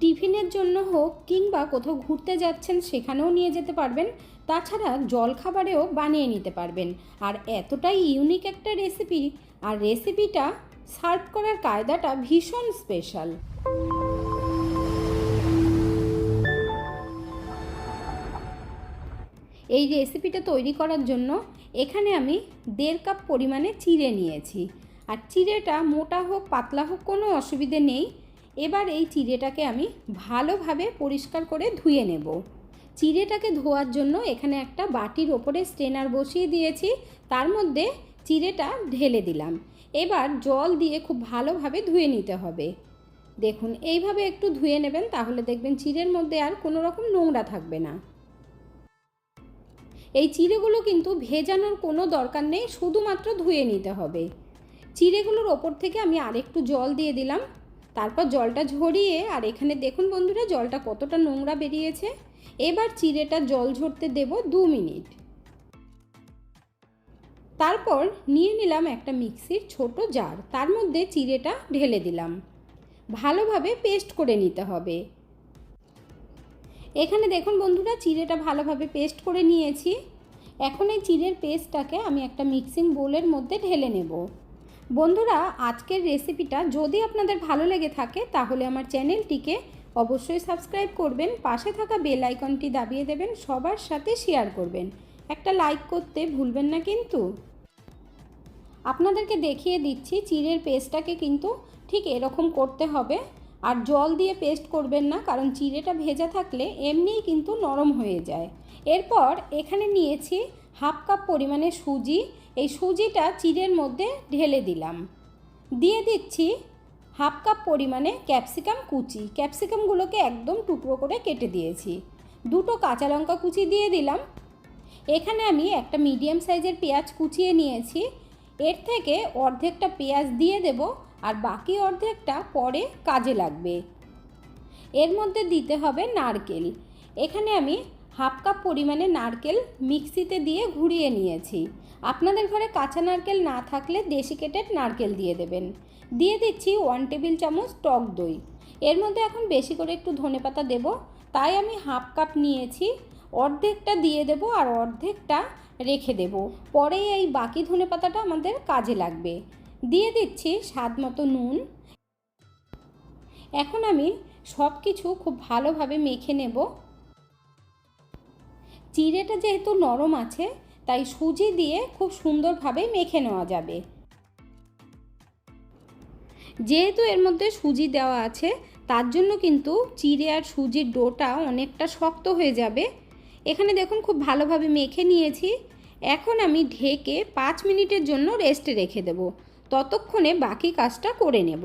টিফিনের জন্য হোক কিংবা কোথাও ঘুরতে যাচ্ছেন সেখানেও নিয়ে যেতে পারবেন। তাছাড়া জলখাবারেও বানিয়ে নিতে পারবেন। আর এতটাই ইউনিক একটা রেসিপি আর রেসিপিটা সার্ভ করার কায়দাটা ভীষণ স্পেশাল এই রেসিপিটা তৈরি করার জন্য এখানে আমি দেড় কাপ পরিমাণে চিড়ে নিয়েছি। আর চিড়েটা মোটা হোক, পাতলা হোক কোনো অসুবিধে নেই। এবার এই চিড়েটাকে আমি ভালোভাবে পরিষ্কার করে ধুয়ে নেব। চিড়েটাকে ধোয়ার জন্য এখানে একটা বাটির ওপরে স্ট্রেনার বসিয়ে দিয়েছি, তার মধ্যে চিড়েটা ঢেলে দিলাম। এবার জল দিয়ে খুব ভালোভাবে ধুয়ে নিতে হবে। দেখুন, এইভাবে একটু ধুয়ে নেবেন, তাহলে দেখবেন চিড়ের মধ্যে আর কোনো রকম নোংরা থাকবে না। এই চিড়েগুলো কিন্তু ভেজানোর কোনো দরকার নেই, শুধুমাত্র ধুয়ে নিতে হবে। চিড়েগুলোর ওপর থেকে আমি আরেকটু জল দিয়ে দিলাম। তারপর জলটা ঝরিয়ে, আর এখানে দেখুন বন্ধুরা জলটা কতটা নোংরা বেরিয়েছে। এবার চিড়েটা জল ঝরতে দেব দু মিনিট। তারপর নিয়ে নিলাম একটা মিক্সির ছোট জার, তার মধ্যে চিড়েটা ঢেলে দিলাম। ভালোভাবে পেস্ট করে নিতে হবে। এখানে দেখুন বন্ধুরা চিড়েটা ভালোভাবে পেস্ট করে নিয়েছি। এখন এই চিড়ের পেস্টটাকে আমি একটা মিক্সিং বোলের মধ্যে ঢেলে নেব। বন্ধুরা, আজকের রেসিপিটা যদি আপনাদের ভালো লেগে থাকে, তাহলে আমার চ্যানেলটিকে অবশ্যই সাবস্ক্রাইব করবেন, পাশে থাকা বেল আইকনটি দাবিয়ে দেবেন, সবার সাথে শেয়ার করবেন। একটা লাইক করতে ভুলবেন না কিন্তু। আপনাদেরকে দেখিয়ে দিচ্ছি, চিড়ের পেস্টটাকে কিন্তু ঠিক এরকম করতে হবে। আর জল দিয়ে পেস্ট করবেন না, কারণ চিড়েটা ভেজা থাকলে এমনিই কিন্তু নরম হয়ে যায়। এরপর এখানে নিয়েছি হাফ কাপ পরিমাণে সুজি এই সুজিটা চিড়ের মধ্যে ঢেলে দিলাম। দিয়ে দিচ্ছি হাফ কাপ পরিমাণে ক্যাপসিকাম কুচি। ক্যাপসিকামগুলোকে একদম টুকরো করে কেটে দিয়েছি। দুটো কাঁচা লঙ্কা কুচি দিয়ে দিলাম। এখানে আমি একটা মিডিয়াম সাইজের পেঁয়াজ কুচিয়ে নিয়েছি। এর থেকে অর্ধেকটা পেঁয়াজ দিয়ে দেব আর বাকি অর্ধেকটা পরে কাজে লাগবে। এর মধ্যে দিতে হবে নারকেল। এখানে আমি হাফ কাপ পরিমাণে নারকেল মিক্সিতে দিয়ে ঘুরিয়ে নিয়েছি। আপনাদের ঘরে কাঁচা নারকেল না থাকলে ডেসিকেটেড নারকেল দিয়ে দেবেন। দিয়ে দিচ্ছি ওয়ান টেবিল চামচ টক দই। এর মধ্যে এখন বেশি করে একটু ধনেপাতা দেব। তাই আমি হাফ কাপ নিয়েছি। অর্ধেকটা দিয়ে দেব আর অর্ধেকটা রেখে দেব। পরে এই বাকি ধনেপাতাটা আমাদের কাজে লাগবে। দিয়ে দিচ্ছি স্বাদ মতো নুন। এখন আমি সব কিছু খুব ভালোভাবে মেখে নেব। চিড়েটা যেহেতু নরম আছে, তাই সুজি দিয়ে খুব সুন্দরভাবে মেখে নেওয়া যাবে। যেহেতু এর মধ্যে সুজি দেওয়া আছে, তার জন্য কিন্তু চিড়ে আর সুজির ডোটা অনেকটা শক্ত হয়ে যাবে। এখানে দেখুন খুব ভালোভাবে মেখে নিয়েছি। এখন আমি ঢেকে পাঁচ মিনিটের জন্য রেস্টে রেখে দেব। ততক্ষণে বাকি কাজটা করে নেব।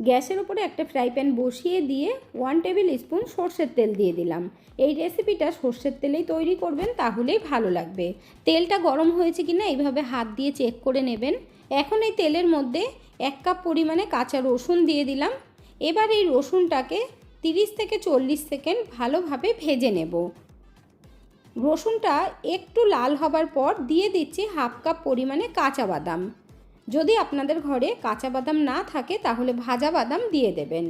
গ্যাসের উপরে একটা ফ্রাই প্যান বসিয়ে দিয়ে ওয়ান টেবিল স্পুন সর্ষের তেল দিয়ে দিলাম। এই রেসিপিটা সর্ষের তেলেই তৈরি করবেন, তাহলেই ভালো লাগবে। তেলটা গরম হয়েছে কিনা এইভাবে হাত দিয়ে চেক করে নেবেন। এখন এই তেলের মধ্যে এক কাপ পরিমাণে কাঁচা রসুন দিয়ে দিলাম। এবার এই রসুনটাকে তিরিশ থেকে চল্লিশ সেকেন্ড ভালোভাবে ভেজে নেব। রসুনটা একটু লাল হবার পর দিয়ে দিচ্ছি হাফ কাপ পরিমাণে কাঁচা বাদাম। যদি আপনাদের ঘরে কাঁচা বাদাম না থাকে, তাহলে ভাজা বাদাম দিয়ে দেবেন।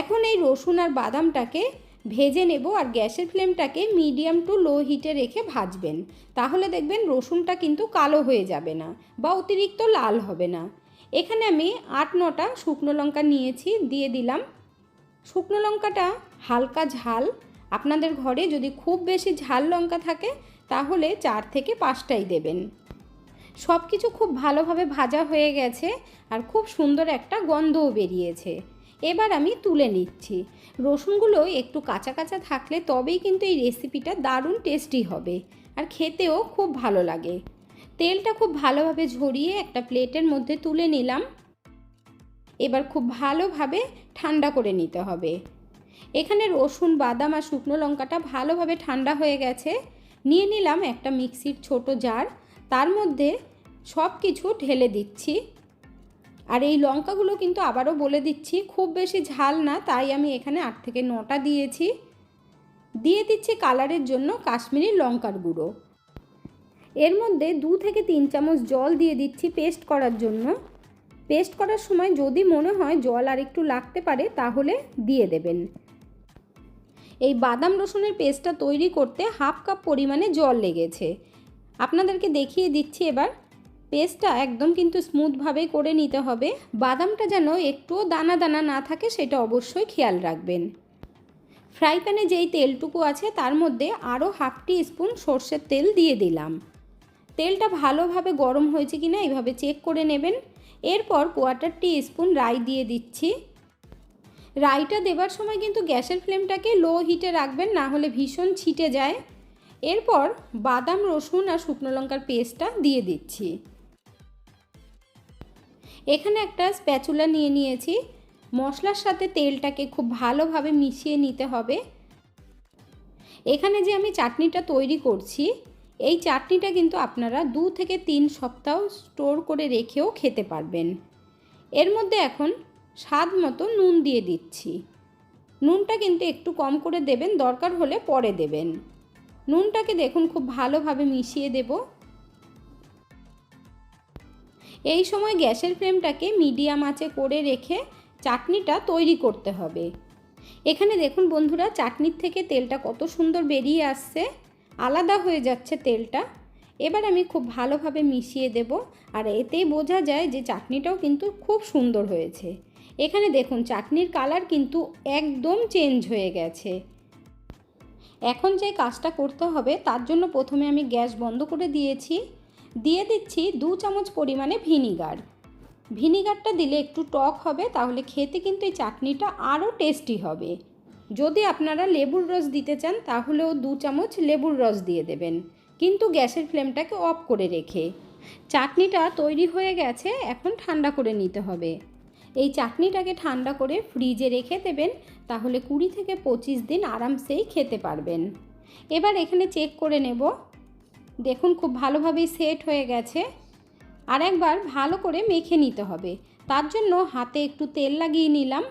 এখন এই রসুন আর বাদামটাকে ভেজে নেব আর গ্যাসের ফ্লেমটাকে মিডিয়াম টু লো হিটে রেখে ভাজবেন। তাহলে দেখবেন রসুনটা কিন্তু কালো হয়ে যাবে না বা অতিরিক্ত লাল হবে না। এখানে আমি আট নটা শুকনো লঙ্কা নিয়েছি, দিয়ে দিলাম। শুকনো লঙ্কাটা হালকা ঝাল। আপনাদের ঘরে যদি খুব বেশি ঝাল লঙ্কা থাকে, তাহলে চার থেকে পাঁচটাই দেবেন। সব কিছু খুব ভালোভাবে ভাজা হয়ে গেছে আর খুব সুন্দর একটা গন্ধও বেরিয়েছে। এবার আমি তুলে নিচ্ছি। রসুনগুলো একটু কাঁচা কাঁচা থাকলে তবেই কিন্তু এই রেসিপিটা দারুণ টেস্টি হবে আর খেতেও খুব ভালো লাগে। তেলটা খুব ভালোভাবে ঝরিয়ে একটা প্লেটের মধ্যে তুলে নিলাম। এবার খুব ভালোভাবে ঠান্ডা করে নিতে হবে। এখানে রসুন, বাদাম আর শুকনো লঙ্কাটা ভালোভাবে ঠান্ডা হয়ে গেছে। নিয়ে নিলাম একটা মিক্সির ছোট জার। তার মধ্যে সব কিছু ঢেলে দিচ্ছি। আর এই লঙ্কাগুলো কিন্তু আবারও বলে দিচ্ছি, খুব বেশি ঝাল না, তাই আমি এখানে আট থেকে নটা দিয়েছি। দিয়ে দিচ্ছি কালারের জন্য কাশ্মীরি লঙ্কার গুঁড়ো। এর মধ্যে দু থেকে তিন চামচ জল দিয়ে দিচ্ছি পেস্ট করার জন্য। পেস্ট করার সময় যদি মনে হয় জল আর একটু লাগতে পারে, তাহলে দিয়ে দেবেন। এই বাদাম রসুনের পেস্টটা তৈরি করতে হাফ কাপ পরিমাণে জল লেগেছে। আপনাদেরকে দেখিয়ে দিচ্ছি এবার। পেস্টটা একদম কিন্তু স্মুথভাবেই করে নিতে হবে। বাদামটা যেন একটুও দানা দানা না থাকে সেটা অবশ্যই খেয়াল রাখবেন। ফ্রাই প্যানে যেই তেলটুকু আছে তার মধ্যে আরও হাফ টি স্পুন সর্ষের তেল দিয়ে দিলাম। তেলটা ভালোভাবে গরম হয়েছে কিনা এইভাবে চেক করে নেবেন। এরপর কোয়ার্টার টি স্পুন রাই দিয়ে দিচ্ছি। রাইটা দেবার সময় কিন্তু গ্যাসের ফ্লেমটাকে লো হিটে রাখবেন, না হলে ভীষণ ছিটে যায়। এরপর বাদাম, রসুন আর শুকনো লঙ্কার পেস্টটা দিয়ে দিচ্ছি। এখানে একটা স্প্যাচুলা নিয়ে নিয়েছি। মশলার সাথে তেলটাকে খুব ভালোভাবে মিশিয়ে নিতে হবে। এখানে যে আমি চাটনিটা তৈরি করছি, এই চাটনিটা কিন্তু আপনারা দু থেকে তিন সপ্তাহ স্টোর করে রেখেও খেতে পারবেন। এর মধ্যে এখন স্বাদ মতো নুন দিয়ে দিচ্ছি। নুনটা কিন্তু একটু কম করে দেবেন, দরকার হলে পরে দেবেন। নুনটাকে দেখুন খুব ভালোভাবে মিশিয়ে দেব। এই সময় গ্যাসের ফ্লেমটাকে মিডিয়াম আঁচে করে রেখে চাটনিটা তৈরি করতে হবে। এখানে দেখুন বন্ধুরা, চাটনির থেকে তেলটা কত সুন্দর বেরিয়ে আসছে, আলাদা হয়ে যাচ্ছে তেলটা। এবার আমি খুব ভালোভাবে মিশিয়ে দেব আর এতেই বোঝা যায় যে চাটনিটাও কিন্তু খুব সুন্দর হয়েছে। এখানে দেখুন, চাটনির কালার কিন্তু একদম চেঞ্জ হয়ে গেছে। এখন যে কাজটা করতে হবে, তার জন্য প্রথমে আমি গ্যাস বন্ধ করে দিয়েছি। দিয়ে দিচ্ছি দু চামচ পরিমাণে ভিনিগার। ভিনিগারটা দিলে একটু টক হবে, তাহলে খেতে কিন্তু এই চাটনিটা আরও টেস্টি হবে। যদি আপনারা লেবুর রস দিতে চান, তাহলেও দু চামচ লেবুর রস দিয়ে দেবেন। কিন্তু গ্যাসের ফ্লেমটাকে অফ করে রেখে। চাটনিটা তৈরি হয়ে গেছে, এখন ঠান্ডা করে নিতে হবে। এই চাটনিটাকে ঠান্ডা করে ফ্রিজে রেখে দেবেন, তাহলে কুড়ি থেকে পঁচিশ দিন আরামসেই খেতে পারবেন। এবার এখানে চেক করে নেব। দেখুন খুব ভালোভাবেই সেট হয়ে গেছে। আর একবার ভালো করে মেখে নিতে হবে। তার জন্য হাতে একটু তেল লাগিয়ে নিলাম।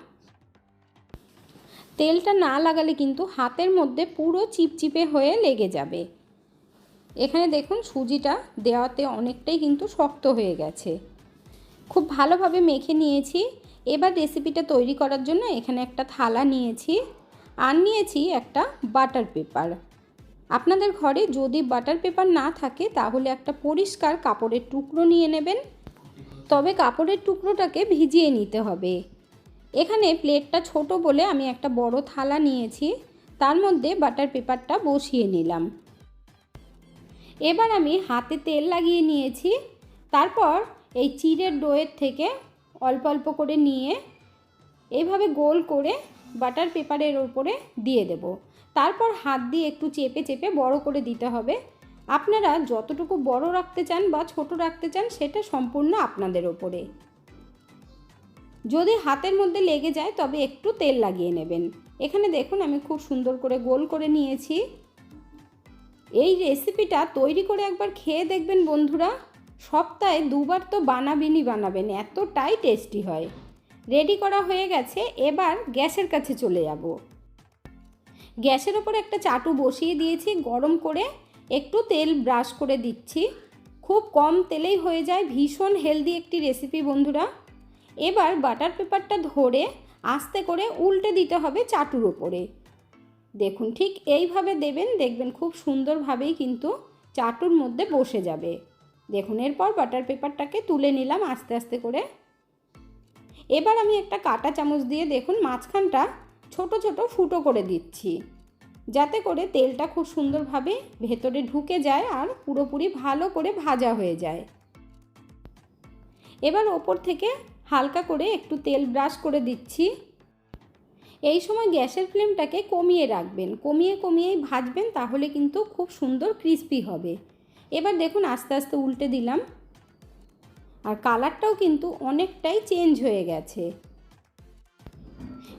তেলটা না লাগালে কিন্তু হাতের মধ্যে পুরো চিপচিপে হয়ে লেগে যাবে। এখানে দেখুন সুজিটা দেওয়াতে অনেকটাই কিন্তু শক্ত হয়ে গেছে। খুব ভালোভাবে মেখে নিয়েছি। এবার রেসিপিটা তৈরি করার জন্য এখানে একটা থালা নিয়েছি। আর নিয়েছি একটা বাটার পেপার আপনাদের ঘরে যদি বাটার পেপার না থাকে, তাহলে একটা পরিষ্কার কাপড়ের টুকরো নিয়ে নেবেন। তবে কাপড়ের টুকরোটাকে ভিজিয়ে নিতে হবে। এখানে প্লেটটা ছোট বলে আমি একটা বড় থালা নিয়েছি। তার মধ্যে বাটার পেপারটা বসিয়ে নিলাম। এবার আমি হাতে তেল লাগিয়ে নিয়েছি। তারপর এই চিড়ের ডোয়ের থেকে অল্প অল্প করে নিয়ে এইভাবে গোল করে বাটার পেপারের ওপরে দিয়ে দেব। তারপর হাত দিয়ে একটু চেপে চেপে বড় করে দিতে হবে। আপনারা যতটুকু বড় রাখতে চান বা ছোট রাখতে চান, সেটা সম্পূর্ণ আপনাদের ওপরে। যদি হাতের মধ্যে লেগে যায়, তবে একটু তেল লাগিয়ে নেবেন। এখানে দেখুন, আমি খুব সুন্দর করে গোল করে নিয়েছি। এই রেসিপিটা তৈরি করে একবার খেয়ে দেখবেন বন্ধুরা। সপ্তাহে দুবার তো বানাবেনই বানাবেন, এতটাই টেস্টি হয়। রেডি করা হয়ে গেছে, এবার গ্যাসের কাছে চলে যাব। গ্যাসের ওপর একটা চাটু বসিয়ে দিয়েছি, গরম করে একটু তেল ব্রাশ করে দিচ্ছি। খুব কম তেলেই হয়ে যায়, ভীষণ হেলদি একটি রেসিপি বন্ধুরা। এবার বাটার পেপারটা ধরে আস্তে করে উল্টে দিতে হবে চাটুর ওপরে। দেখুন, ঠিক এইভাবে দেবেন, দেখবেন খুব সুন্দরভাবেই কিন্তু চাটুর মধ্যে বসে যাবে। দেখুন, এরপর বাটার পেপারটাকে তুলে নিলাম আস্তে আস্তে করে। এবার আমি একটা কাটা চামচ দিয়ে দেখুন মাঝখানটা ছোট ছোট ফুটো করে দিচ্ছি। যাতে করে তেলটা খুব সুন্দরভাবে ভেতরে ঢুকে যায় আর পুরোপুরি ভালো করে ভাজা হয়ে যায়। এবার ওপর থেকে হালকা করে একটু তেল ব্রাশ করে দিচ্ছি। এই সময় গ্যাসের ফ্লেমটাকে কমিয়ে রাখবেন। কমিয়ে কমিয়েই ভাজবেন তাহলে কিন্তু খুব সুন্দর ক্রিস্পি হবে। এবার দেখুন আস্তে আস্তে উল্টে দিলাম। আর কালারটাও কিন্তু অনেকটাই চেঞ্জ হয়ে গেছে।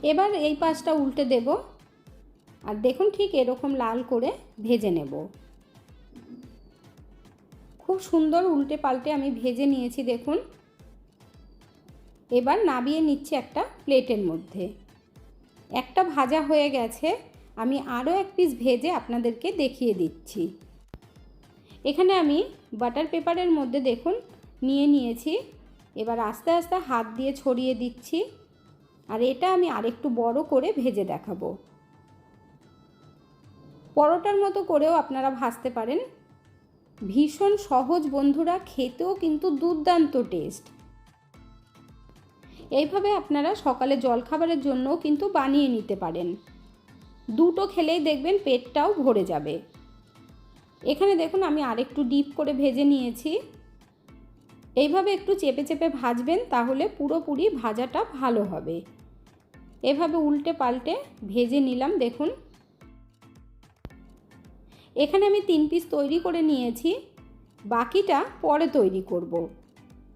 এবার এই পাশটা উল্টে দেব। আর দেখুন ঠিক এরকম লাল করে ভেজে নেব। খুব সুন্দর উল্টে পাল্টে আমি ভেজে নিয়েছি দেখুন। এবার নাবিয়ে নিচ্ছি একটা প্লেটের মধ্যে। একটা ভাজা হয়ে গেছে। আমি আরও এক পিস ভেজে আপনাদেরকে দেখিয়ে দিচ্ছি। এখানে আমি বাটার পেপারের মধ্যে দেখুন নিয়ে নিয়েছি। এবার আস্তে আস্তে হাত দিয়ে ছড়িয়ে দিচ্ছি। আর এটা আমি আরেকটু বড় করে ভেজে দেখাবো। পরোটার মতো করেও আপনারা ভাজতে পারেন। ভীষণ সহজ বন্ধুরা, খেতেও কিন্তু দুর্দান্ত টেস্ট। এইভাবে আপনারা সকালে জলখাবারের জন্যও কিন্তু বানিয়ে নিতে পারেন। দুটো খেলেই দেখবেন পেটটাও ভরে যাবে। এখানে দেখুন আমি আরেকটু ডিপ করে ভেজে নিয়েছি। এইভাবে একটু চেপে চেপে ভাজবেন তাহলে পুরোপুরি ভাজাটা ভালো হবে। এভাবে উল্টে পাল্টে ভেজে নিলাম, দেখুন। এখানে আমি তিন পিস তৈরি করে নিয়েছি, বাকিটা পরে তৈরি করব।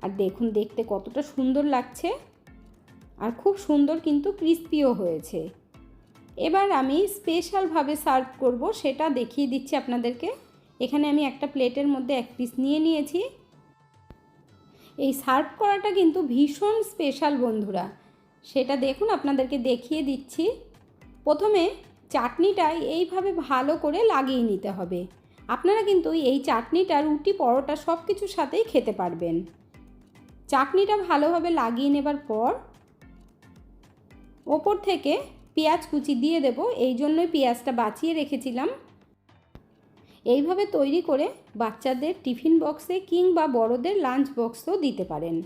আর দেখুন, দেখতে কতটা সুন্দর লাগছে। আর খুব সুন্দর কিন্তু ক্রিস্পিও হয়েছে। এবার আমি স্পেশালভাবে সার্ভ করব, সেটা দেখিয়ে দিচ্ছি আপনাদেরকে। এখানে আমি একটা প্লেটের মধ্যে এক পিস নিয়ে নিয়েছি। এই সার্ভ করাটা কিন্তু ভীষণ স্পেশাল বন্ধুরা। সেটা দেখুন, আপনাদেরকে দেখিয়ে দিচ্ছি। প্রথমে চাটনিটা এইভাবে ভালো করে লাগিয়ে নিতে হবে। আপনারা কিন্তু এই চাটনিটা, রুটি, পরোটা সব কিছুর সাথেই খেতে পারবেন। চাটনিটা ভালোভাবে লাগিয়ে নেবার পর ওপর থেকে পেঁয়াজ কুচি দিয়ে দেব। এই জন্যই পেঁয়াজটা বাঁচিয়ে রেখেছিলাম। এইভাবে তৈরি করে বাচ্চাদের টিফিন বক্সে কিংবা বড়দের লাঞ্চ বক্সও দিতে পারেন।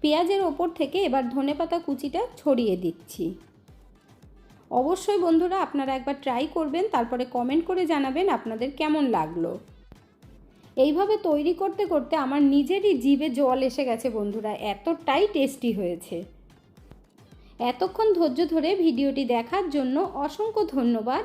পেঁয়াজের ওপর থেকে এবার ধনেপাতা কুচিটা ছড়িয়ে দিচ্ছি। অবশ্যই বন্ধুরা আপনারা একবার ট্রাই করবেন, তারপরে কমেন্ট করে জানাবেন আপনাদের কেমন লাগল। এইভাবে তৈরি করতে করতে আমার নিজেরই জিভে জল এসে গেছে বন্ধুরা, এতটাই টেস্টি হয়েছে। এতক্ষণ ধৈর্য ধরে ভিডিওটি দেখার জন্য অসংখ্য ধন্যবাদ।